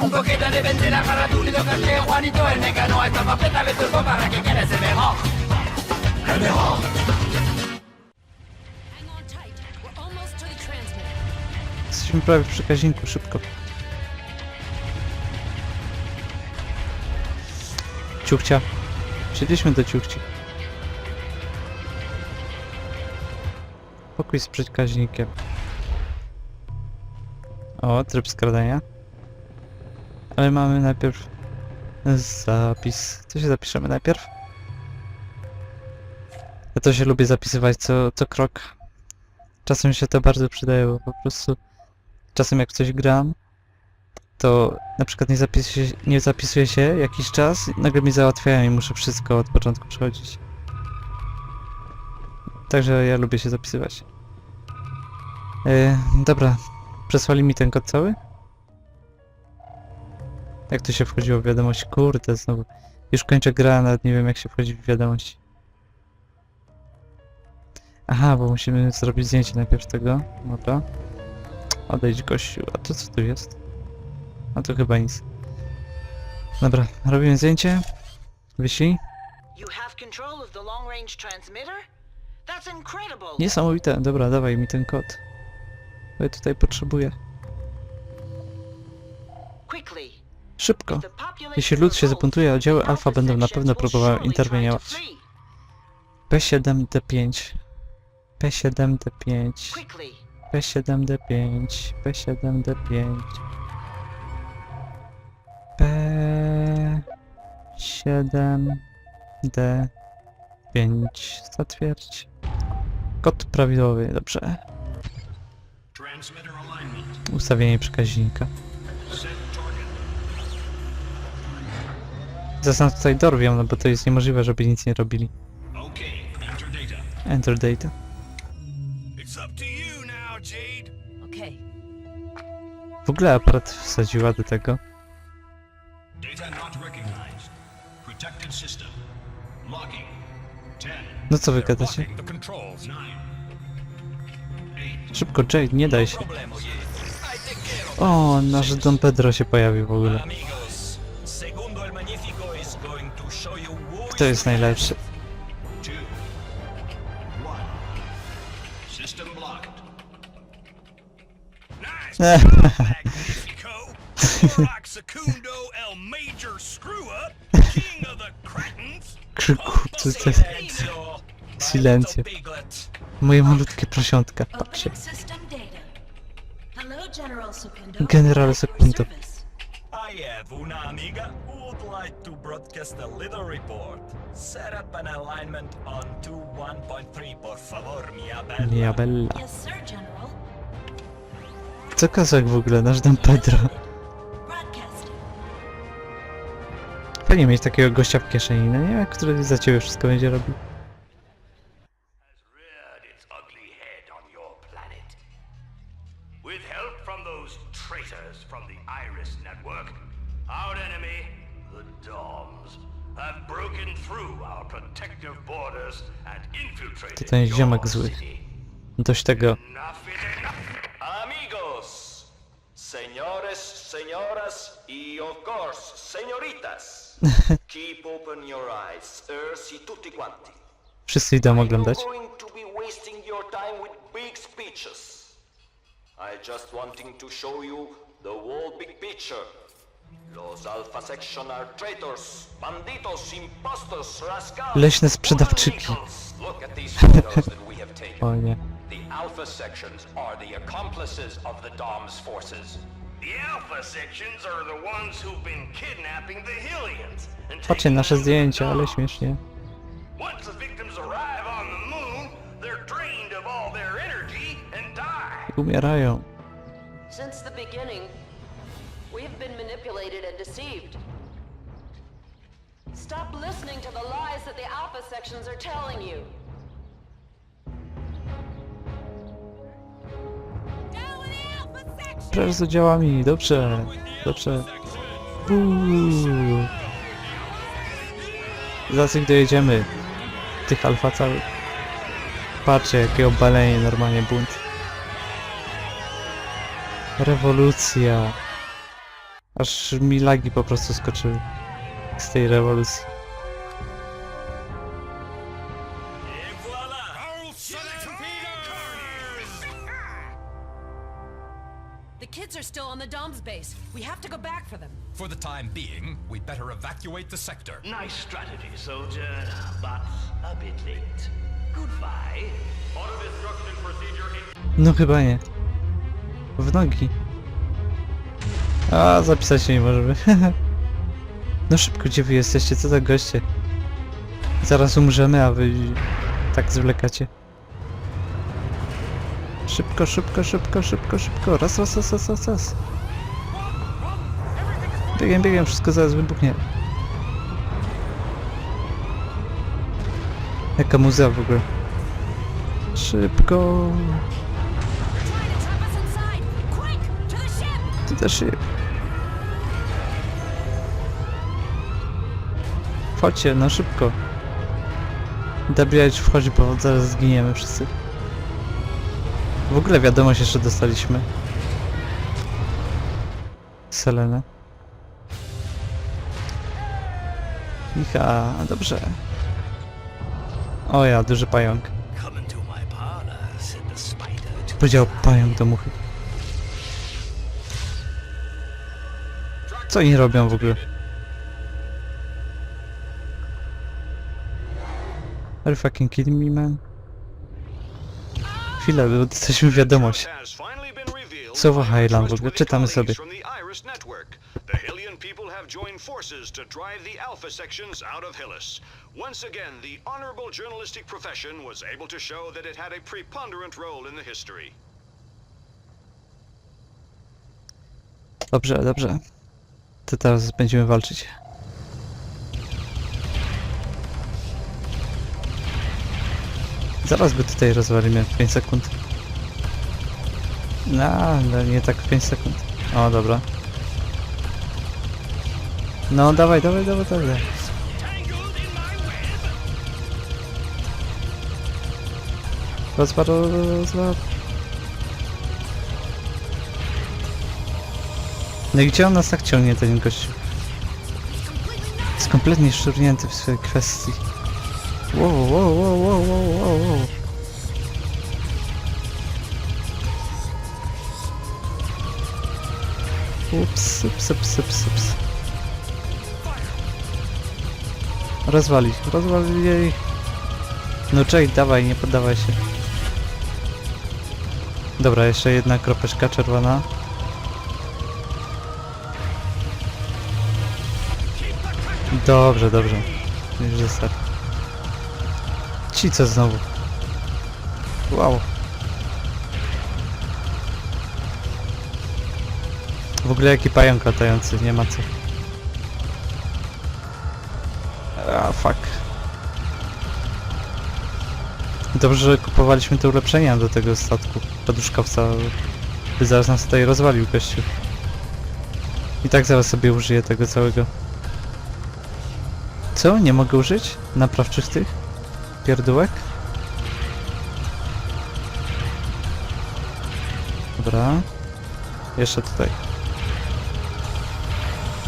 Un poquito de para tu lindo Juanito el mecano, esta papeta turbo para que quede ese mejor. El mejor. Jesteśmy prawie przy przekaźniku, szybko. Ciuchcia. Siedliśmy do ciuchci. Pokój z przekaźnikiem. O, tryb skradania. Ale mamy najpierw zapis. Co się zapiszemy najpierw? Ja to się lubię zapisywać co, co krok. Czasem się to bardzo przydaje, bo po prostu czasem jak coś gram, to na przykład nie zapisuje, nie zapisuje się jakiś czas, nagle mi załatwiają i muszę wszystko od początku przechodzić. Także ja lubię się zapisywać. E, dobra, przesłali mi ten kod cały? Jak to się wchodziło w wiadomość? Kurde, znowu. Już kończę grę, nawet nie wiem jak się wchodzi w wiadomości. Aha, bo musimy zrobić zdjęcie najpierw tego. Dobra. Odejdź gościu. A to co tu jest? A to chyba nic. Dobra, robimy zdjęcie. Wisi. Niesamowite. Dobra, dawaj mi ten kod. Bo ja tutaj potrzebuję. Quickly. Szybko. Jeśli lud się zabuntuje, oddziały alpha alfa będą na pewno próbowały interweniować. flee. P7D5. P7D5. Quickly. P7D5. P7D5. P7D5. Zatwierdź. Kod prawidłowy, dobrze. Ustawienie przekaźnika. Nas tutaj dorwią, no bo to jest niemożliwe, żeby nic nie robili. Okay, enter data. Enter data. It's up to you now, Jade. Okay. W ogóle aparat wsadziła do tego. Data not recognized. Protected system. Locking. 10. No co wy gadacie? The controls. 9. 8. Szybko, Jade, nie daj się. O, nasz Don Pedro się pojawił w ogóle. Amigos, of the Kratens. Krzyku, co to jest? Silencio. Moje malutkie prosiątka, patrzcie. General Secundo. I have una amiga like to broadcast a little report. Set up an alignment on 2.1.3, por favor, mia bella. Mia bella. Yes, sir, General. Co kazak w ogóle, nasz Don Pedro? Broadcasting. Fajnie mieć takiego gościa w kieszeni, no nie? Który za ciebie wszystko będzie robił. Ten ziomek zły. Dość tego. Amigos, señores, señoras, y of course, señoritas, keep open your eyes, ersi tutti quanti. Wszyscy idą oglądać. I just wanting to show you the whole big picture. Los Alpha Section are traitors, banditos, imposters, rascals. Leśne sprzedawczyki. Criminals. Look at these photos that we have taken. Oh, o nie. The Alpha Sections are the accomplices of the Dom's forces. The Alpha Sections are the ones who've been kidnapping the Hylians and Patrzcie nasze the zdjęcia, ale Dom. śmiesznie. Once the victims arrive on the moon, they're drained of all their energy and die. Umierają. Since the beginning, we've been manipulated and deceived. Stop listening to the lies that the Alpha sections are telling you. Section. Przecież z dobrze. Dobrze. Uuu. Dojedziemy. Tych alfa całych. Patrzcie, jakie obalenie, normalnie bunt. Rewolucja. Aż mi lagi po prostu skoczyły z tej rewolucji. Still on the Dom's base. We have to go back for them. For the time being, we'd better evacuate the sector. Nice strategy, soldier, but a bit late. Goodbye. Auto destruction procedure in No chyba nie. W nogi. A, zapisać się nie możemy. no szybko, gdzie wy jesteście? Co za goście? Zaraz umrzemy, a wy tak zwlekacie. Szybko, szybko, szybko, szybko, szybko. Raz, raz, raz, raz, raz, raz. Biegiem, biegiem, wszystko zaraz wybuchnie. Jaka muza w ogóle. Szybko. To też się... Chodźcie, no szybko. Dabijać wchodzi, bo zaraz zginiemy wszyscy. W ogóle wiadomość jeszcze dostaliśmy. Selenę. Micha, dobrze. O ja, duży pająk. Powiedział pająk do muchy. Co oni robią w ogóle? Are you fucking kidding me, man? Chwilę, bo dostaliśmy wiadomość. Słowo Highland w ogóle, czytamy sobie. The people have joined forces to drive the Alpha sections out of Hylis. Once again, the honorable journalistic profession was able to show that it had a preponderant role in the history. Dobrze, dobrze. To teraz będziemy walczyć. Zaraz go tutaj rozwalimy w 5 sekund. No, no nie tak w 5 sekund. O, dobra. No, dawaj, dawaj, dawaj, dawaj. Rozwal, rozwal. No i gdzie on nas tak ciągnie, ten gościu? Jest kompletnie szurnięty w swojej kwestii. Wow, wow, wow, wow, wow, Ups, ups, ups, ups, ups. Rozwalić, rozwalić jej. No Jade, dawaj, nie poddawaj się. Dobra, jeszcze jedna kropeczka czerwona. Dobrze, dobrze. Już został. Ci co znowu? Wow. W ogóle jaki pająk latający, nie ma co. A fuck. Dobrze, że kupowaliśmy te ulepszenia do tego statku. Poduszkowca by zaraz nas tutaj rozwalił gościu. I tak zaraz sobie użyję tego całego. Co? Nie mogę użyć? Naprawczych tych? Pierdółek? Dobra. Jeszcze tutaj.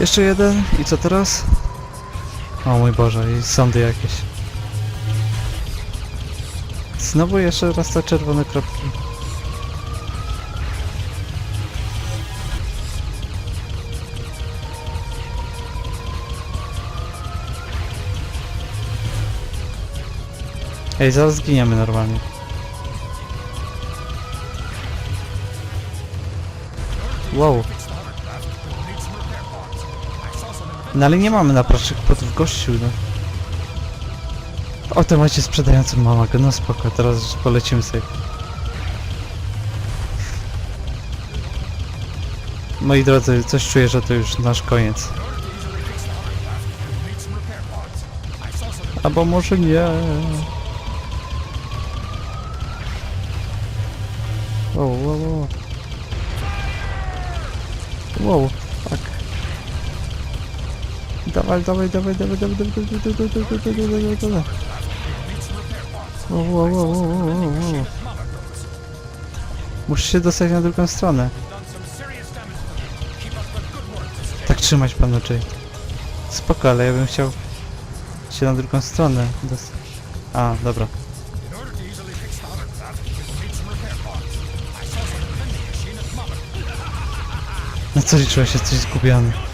Jeszcze jeden. I co teraz? O mój Boże, i sądy jakieś. Znowu jeszcze raz te czerwone kropki. Ej, zaraz zginiemy normalnie. Wow. No ale nie mamy napraszczych podów gościu, no. O, to macie sprzedającą małego, no spoko, teraz polecimy sobie. Moi drodzy, coś czuję, że to już nasz koniec. Albo może nie. Wow, wow, wow. Wow, fuck. Dawaj, dawaj, dawaj, dawaj, dawaj, dawaj, dawaj, dawaj, dawaj, dawaj, dawaj, dawaj, dawaj. Wow, wow, wow, wow, wow, wow, wow. Musisz się dostać na drugą stronę. zatrzymać pan Jade. Spoko, ale ja bym chciał się na drugą stronę dostać. A, dobra. In order to easily fix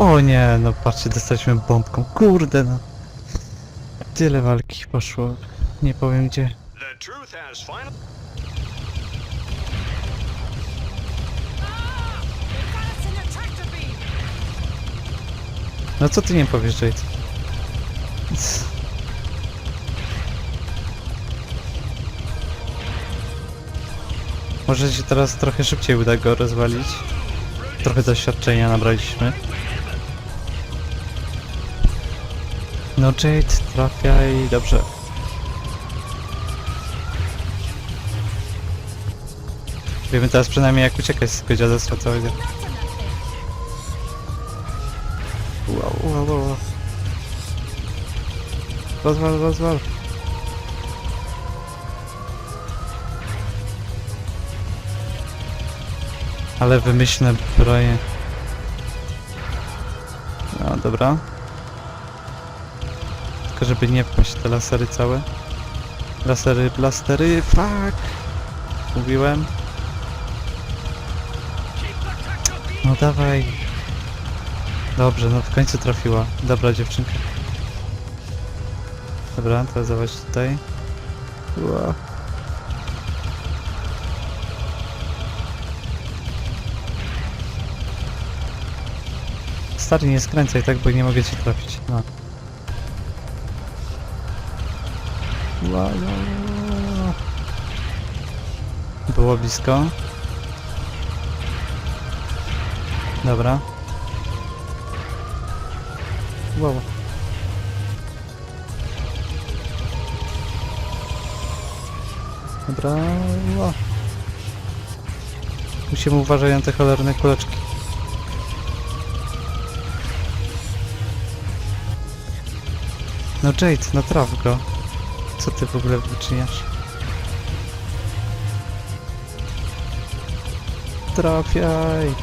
O nie, no patrzcie, dostaliśmy bombką. Kurde no. Tyle walki poszło. Nie powiem gdzie. The truth has! No co ty nie powiesz, Jade? Może się teraz trochę szybciej uda go rozwalić. Trochę doświadczenia nabraliśmy. No Jade, trafiaj, dobrze. Wiemy teraz przynajmniej jak uciekać z tego dziadostwa całego. Wow, wow, wow. Rozwal, rozwal. Ale wymyślne broje. No dobra. Żeby nie wpaść te lasery całe. Lasery, blastery, fuck! Mówiłem. No dawaj. Dobrze, no w końcu trafiła. Dobra dziewczynka. Dobra, teraz zobacz tutaj. Ła. Stary, nie skręcaj tak, bo nie mogę ci trafić. No. Ła, ła, ła. Było blisko. Dobra. Wow. Dobra. Wow. Musimy uważać na te cholerne kuleczki. No Jade, traf go. Co ty w ogóle wyczyniasz? Trafiaj!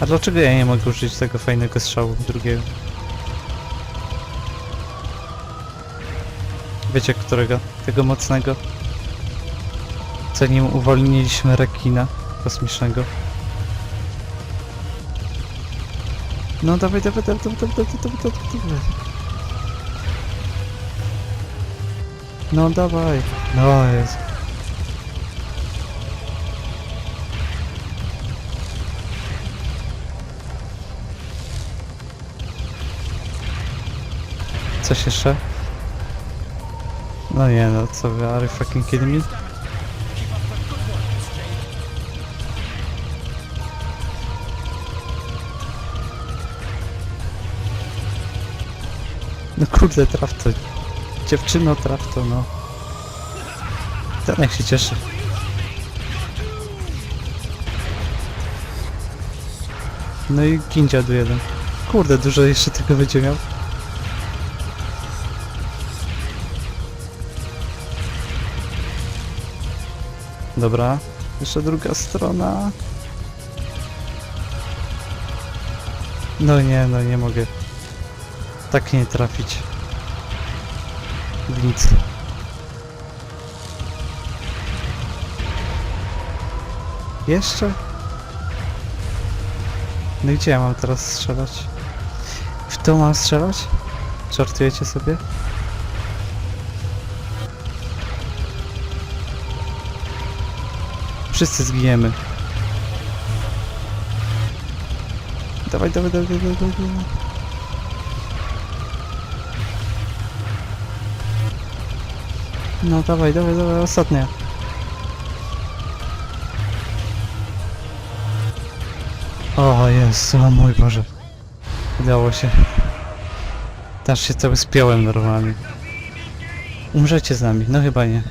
A dlaczego ja nie mogę użyć tego fajnego strzału drugiego? Wiecie którego? Tego mocnego? Zanim uwolniliśmy rekina kosmicznego. No dawaj, dawaj, dawaj, dawaj, dawaj, dawaj, dawaj, dawaj. No dawaj. No jest. Coś jeszcze? No nie no, co wy, are you fucking kidding me? No kurde, traf to. Dziewczyno, traf to, no. Ten jak się cieszy. No i gin dziadu jeden. Kurde, dużo jeszcze tego będzie miał. Dobra, jeszcze druga strona. No nie, no nie mogę. Tak nie trafić. W nic. Jeszcze? No gdzie ja mam teraz strzelać? W to mam strzelać? Żartujecie sobie? Wszyscy zginiemy. Dawaj, dawaj, dawaj, dawaj, dawaj. dawaj. No dawaj, dawaj, dawaj, ostatnia. O Jezu, o mój Boże. Udało się. Też się cały spiąłem normalnie. Umrzecie z nami? No chyba nie.